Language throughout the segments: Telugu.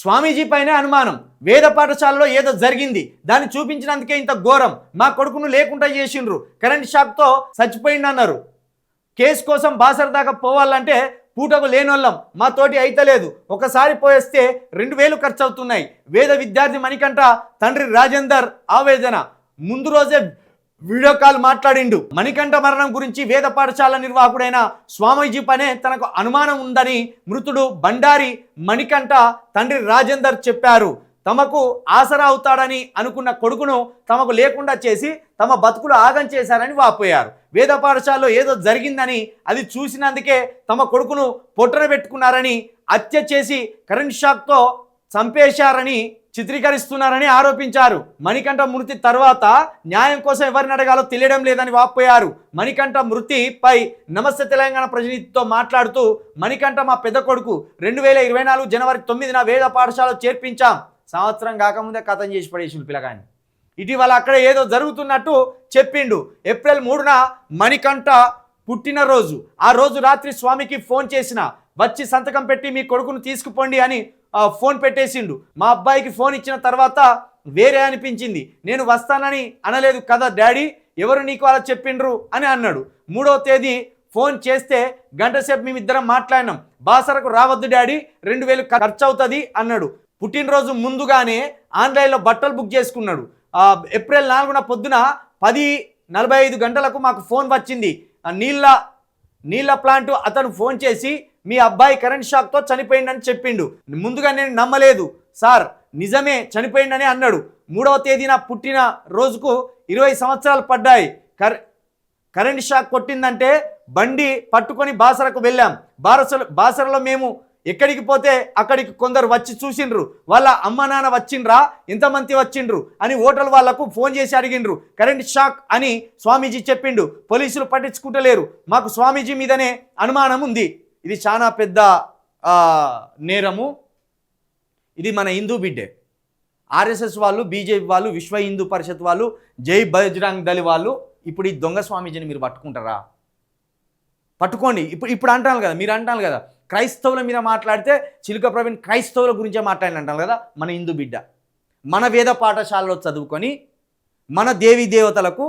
స్వామీజీ పైనే అనుమానం. వేద పాఠశాలలో ఏదో జరిగింది. దాన్ని చూపించినందుకే ఇంత ఘోరం. మా కొడుకును లేకుండా చేసిండ్రు. కరెంట్ షాక్తో చచ్చిపోయిండు అన్నారు కేసు కోసం బాసర దాకా పోవాలంటే పూటకు లేనోళ్ళం. మా తోటి అయితలేదు ఒకసారి పోయేస్తే రెండు వేలు ఖర్చు అవుతున్నాయి వేద విద్యార్థి మణికంఠ తండ్రి రాజేందర్ ఆవేదన. ముందు రోజే వీడియో కాల్ మాట్లాడిండు. మణికంఠ మరణం గురించి వేద పాఠశాల నిర్వాహకుడైన స్వామీజీ పనే తనకు అనుమానం ఉందని మృతుడు బండారి మణికంఠ తండ్రి రాజేందర్ చెప్పారు. తమకు ఆసరా అవుతాడని అనుకున్న కొడుకును తమకు లేకుండా చేసి తమ బతుకులు ఆగం చేశారని వాపోయారు. వేద పాఠశాలలో ఏదో జరిగిందని అది చూసినందుకే తమ కొడుకును పొట్టన పెట్టుకున్నారని హత్య చేసి కరెంట్ షాక్తో చంపేశారని చిత్రీకరిస్తున్నారని ఆరోపించారు. మణికంఠ మృతి తర్వాత న్యాయం కోసం ఎవరిని అడగాలో తెలియడం లేదని వాపోయారు. మణికంఠ మృతిపై నమస్తే తెలంగాణ ప్రతినిధితో మాట్లాడుతూ మణికంఠ మా పెద్ద కొడుకు రెండు వేల ఇరవై నాలుగు జనవరి తొమ్మిదిన వేద పాఠశాల చేర్పించాం. సంవత్సరం కాకముందే కథం చేసి పడేసి పిల్లగాని ఇటీవల అక్కడ ఏదో జరుగుతున్నట్టు చెప్పిండు. ఏప్రిల్ మూడున మణికంఠ పుట్టినరోజు. ఆ రోజు రాత్రి స్వామికి ఫోన్ చేసిన వచ్చి సంతకం పెట్టి మీ కొడుకును తీసుకుపోండి అని ఫోన్ పెట్టేసిండు. మా అబ్బాయికి ఫోన్ ఇచ్చిన తర్వాత వేరే అనిపించింది. నేను వస్తానని అనలేదు కదా డాడీ? ఎవరు నీకు అలా చెప్పిండ్రు? అని అన్నాడు. మూడవ తేదీ ఫోన్ చేస్తే గంటసేపు మేమిద్దరం మాట్లాడినాం. బాసరకు రావద్దు డాడీ రెండు వేలు ఖర్చు అవుతుంది అన్నాడు. పుట్టినరోజు ముందుగానే ఆన్లైన్లో బట్టలు బుక్ చేసుకున్నాడు. ఏప్రిల్ నాలుగున పొద్దున పది నలభై ఐదు గంటలకు మాకు ఫోన్ వచ్చింది. నీళ్ళ నీళ్ళ ప్లాంట్ అతను ఫోన్ చేసి మీ అబ్బాయి కరెంట్ షాక్తో చనిపోయిందని చెప్పిండు. ముందుగా నేను నమ్మలేదు. సార్ నిజమే చనిపోయిండని అన్నాడు. మూడవ తేదీన పుట్టిన రోజుకు ఇరవై సంవత్సరాలు పడ్డాయి. కర్ కరెంట్ షాక్ కొట్టిందంటే బండి పట్టుకొని బాసరకు వెళ్ళాం. బారసలు బాసరలో మేము ఎక్కడికి పోతే అక్కడికి కొందరు వచ్చి చూసిండ్రు. వాళ్ళ అమ్మ నాన్న వచ్చిండ్రా? ఎంతమంది వచ్చిండ్రు? అని హోటల్ వాళ్ళకు ఫోన్ చేసి అడిగిండ్రు. కరెంట్ షాక్ అని స్వామీజీ చెప్పిండు. పోలీసులు పట్టించుకుంటలేరు. మాకు స్వామీజీ మీదనే అనుమానం ఉంది ఇది చాలా పెద్ద నేరము. ఇది మన హిందూ బిడ్డే. ఆర్ఎస్ఎస్ వాళ్ళు బీజేపీ వాళ్ళు విశ్వ హిందూ పరిషత్ వాళ్ళు జై బజరంగ్ దళి వాళ్ళు ఇప్పుడు ఈ దొంగ స్వామీజీని మీరు పట్టుకుంటారా? పట్టుకోండి. ఇప్పుడు ఇప్పుడు అంటాను కదా మీరు అంటాను కదా క్రైస్తవుల మీద మాట్లాడితే చిలుక ప్రవీణ్ క్రైస్తవుల గురించే మాట్లాడిన అంటాను కదా మన హిందూ బిడ్డ. మన వేద పాఠశాలలో చదువుకొని మన దేవీ దేవతలకు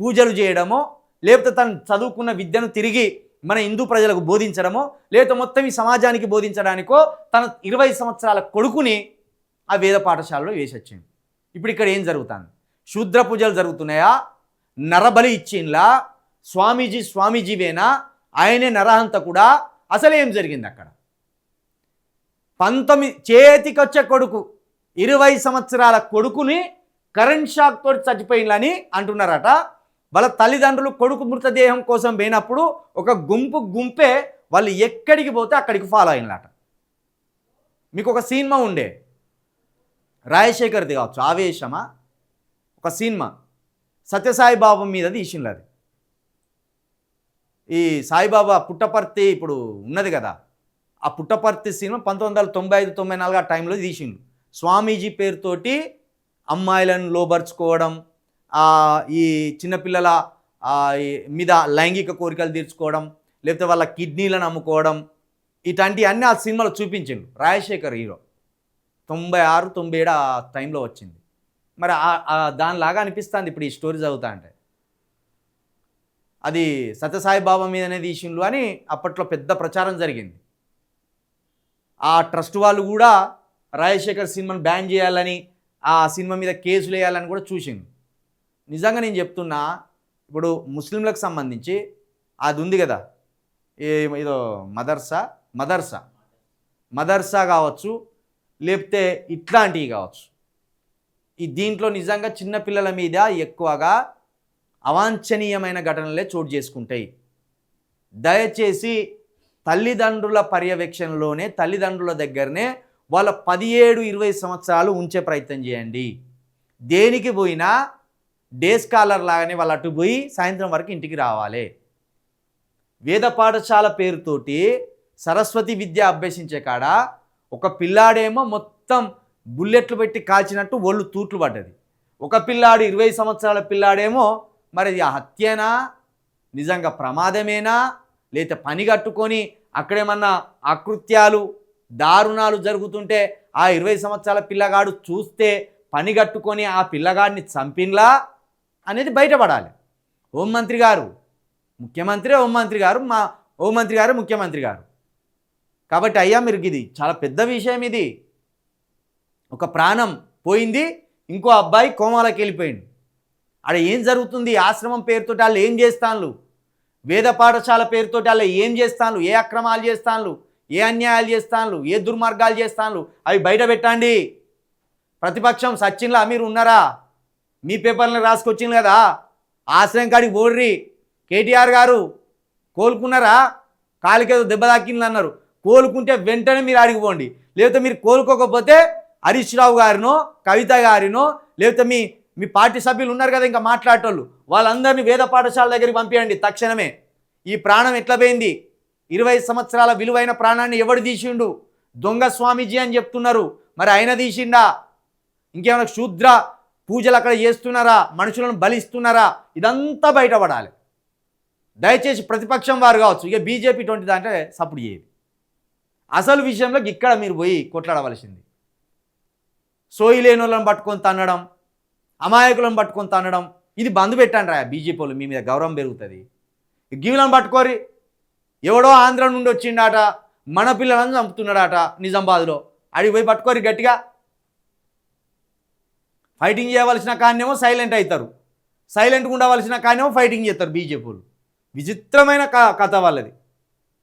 పూజలు చేయడమో లేకపోతే తను చదువుకున్న విద్యను తిరిగి మన హిందూ ప్రజలకు బోధించడమో లేదా మొత్తం ఈ సమాజానికి బోధించడానికో తన ఇరవై సంవత్సరాల కొడుకుని ఆ వేద పాఠశాలలో వేసొచ్చింది ఇప్పుడు ఇక్కడ ఏం జరుగుతుంది? శూద్ర పూజలు జరుగుతున్నాయా? నరబలి ఇచ్చిండ్లా? స్వామీజీ స్వామీజీవేనా? ఆయనే నరహంతకుడా? అసలు ఏం జరిగింది అక్కడ? పంతొమ్మిది చేతికొచ్చే కొడుకు ఇరవై సంవత్సరాల కొడుకుని కరెంట్ షాక్ తోటి చచ్చిపోయిందని అంటున్నారట. వాళ్ళ తల్లిదండ్రులు కొడుకు మృతదేహం కోసం పోయినప్పుడు ఒక గుంపు గుంపే వాళ్ళు ఎక్కడికి పోతే అక్కడికి ఫాలో అయినలాట. మీకు ఒక సినిమా ఉండే. రాజశేఖర్ది కావచ్చు ఆవేశమా? ఒక సినిమా. సత్యసాయి బాబా మీద తీసిండ్రు అది ఈ సాయిబాబా పుట్టపర్తి ఇప్పుడు ఉన్నది కదా ఆ పుట్టపర్తి సినిమా పంతొమ్మిది వందల తొంభై ఐదు తొంభై నాలుగు ఆ టైంలో తీసిండు. స్వామీజీ పేరుతోటి అమ్మాయిలను లోబర్చుకోవడం ఈ చిన్నపిల్లల ఈ మీద లైంగిక కోరికలు తీర్చుకోవడం లేకపోతే వాళ్ళ కిడ్నీలను అమ్ముకోవడం ఇట్లాంటివన్నీ ఆ సినిమాలో చూపించిండు. రాజశేఖర్ హీరో. తొంభై ఆరు తొంభై ఏడు ఆ టైంలో వచ్చింది. మరి దానిలాగా అనిపిస్తుంది ఇప్పుడు ఈ స్టోరీ చదువుతా అంటే. అది సత్యసాయి బాబా మీదనే తీసిండ్రు అని అప్పట్లో పెద్ద ప్రచారం జరిగింది. ఆ ట్రస్ట్ వాళ్ళు కూడా రాజశేఖర్ సినిమాను బ్యాన్ చేయాలని ఆ సినిమా మీద కేసులు వేయాలని కూడా చూసిండు. నిజంగా నేను చెప్తున్నా ఇప్పుడు ముస్లింలకు సంబంధించి అది ఉంది కదా ఏదో మదర్సా? మదర్సా. మదర్సా కావచ్చు లేకపోతే ఇట్లాంటివి కావచ్చు. ఈ దీంట్లో నిజంగా చిన్నపిల్లల మీద ఎక్కువగా అవాంఛనీయమైన ఘటనలే చోటు చేసుకుంటాయి. దయచేసి తల్లిదండ్రుల పర్యవేక్షణలోనే తల్లిదండ్రుల దగ్గరనే వాళ్ళ పదిహేడు ఇరవై సంవత్సరాలు ఉంచే ప్రయత్నం చేయండి. దేనికి పోయినా డే స్కాలర్ లాగానే వాళ్ళు అటు పోయి సాయంత్రం వరకు ఇంటికి రావాలి. వేద పాఠశాల పేరుతోటి సరస్వతి విద్య అభ్యసించే కాడ ఒక పిల్లాడేమో మొత్తం బుల్లెట్లు పెట్టి కాల్చినట్టు ఒళ్ళు తూట్లు పడ్డది. ఒక పిల్లాడు ఇరవై సంవత్సరాల పిల్లాడేమో మరి ఆ హత్యనా? నిజంగా ప్రమాదమేనా? లేతే పని కట్టుకొని అక్కడేమన్నా అకృత్యాలు దారుణాలు జరుగుతుంటే ఆ ఇరవై సంవత్సరాల పిల్లగాడు చూస్తే పని కట్టుకొని ఆ పిల్లగాడిని చంపిన్లా? అనేది బయటపడాలి. హోంమంత్రి గారు ముఖ్యమంత్రి హోంమంత్రి గారు మా హోంమంత్రి గారు ముఖ్యమంత్రి గారు. కాబట్టి అయ్యా మీరు ఇది చాలా పెద్ద విషయం ఇది. ఒక ప్రాణం పోయింది ఇంకో అబ్బాయి కోమాలోకి వెళ్ళిపోయింది ఆడ ఏం జరుగుతుంది? ఆశ్రమం పేరుతో వాళ్ళు ఏం చేస్తాను వేద పాఠశాల పేరుతో వాళ్ళు ఏం చేస్తాను ఏ అక్రమాలు చేస్తాను ఏ అన్యాయాలు చేస్తాను ఏ దుర్మార్గాలు చేస్తాను అవి బయట పెట్టండి. ప్రతిపక్షం సచిన్లా మీరు ఉన్నారా? మీ పేపర్లను రాసుకొచ్చింది కదా? ఆశ్రయం కాడికి పోడ్రి కేటీఆర్ గారు కోలుకున్నారా? కాలికేదో దెబ్బ తాకింది అన్నారు. కోలుకుంటే వెంటనే మీరు అడిగిపోండి లేకపోతే మీరు కోలుకోకపోతే హరీష్ రావు గారినో కవిత గారినో లేకపోతే మీ మీ పార్టీ సభ్యులు ఉన్నారు కదా ఇంకా మాట్లాడేటోళ్ళు వాళ్ళందరినీ వేద పాఠశాల దగ్గరికి పంపించండి తక్షణమే. ఈ ప్రాణం ఎట్లా పోయింది? ఇరవై సంవత్సరాల విలువైన ప్రాణాన్ని ఎవడు తీసిండు? దొంగ స్వామీజీ అని చెప్తున్నారు. మరి ఆయన తీసిండా? ఇంకేమైనా శూద్ర పూజలు అక్కడ చేస్తున్నారా? మనుషులను బలిస్తున్నారా? ఇదంతా బయటపడాలి. దయచేసి ప్రతిపక్షం వారు కావచ్చు ఇక బీజేపీ ట్వంటీ దాంట్లో సపోర్ట్ చేయదు అసలు విషయంలో ఇక్కడ మీరు పోయి కొట్లాడవలసింది. సోయి లేని వాళ్ళని పట్టుకొని తన్నడం అమాయకులను పట్టుకొని తన్నడం ఇది బంద్ పెట్టండి రా బీజేపీ వాళ్ళు మీ మీద గౌరవం పెరుగుతుంది. గీవులను పట్టుకోరి ఎవడో ఆంధ్ర నుండి వచ్చిండాట మన పిల్లలను చంపుతున్నాడట నిజామాబాద్లో. అడిగి పోయి పట్టుకోరి గట్టిగా. ఫైటింగ్ చేయవలసిన కాన్నేమో సైలెంట్ అవుతారు సైలెంట్గా ఉండవలసిన కాన్నేమో ఫైటింగ్ చేస్తారు బీజేపీలు విచిత్రమైన క కథ వాళ్ళది.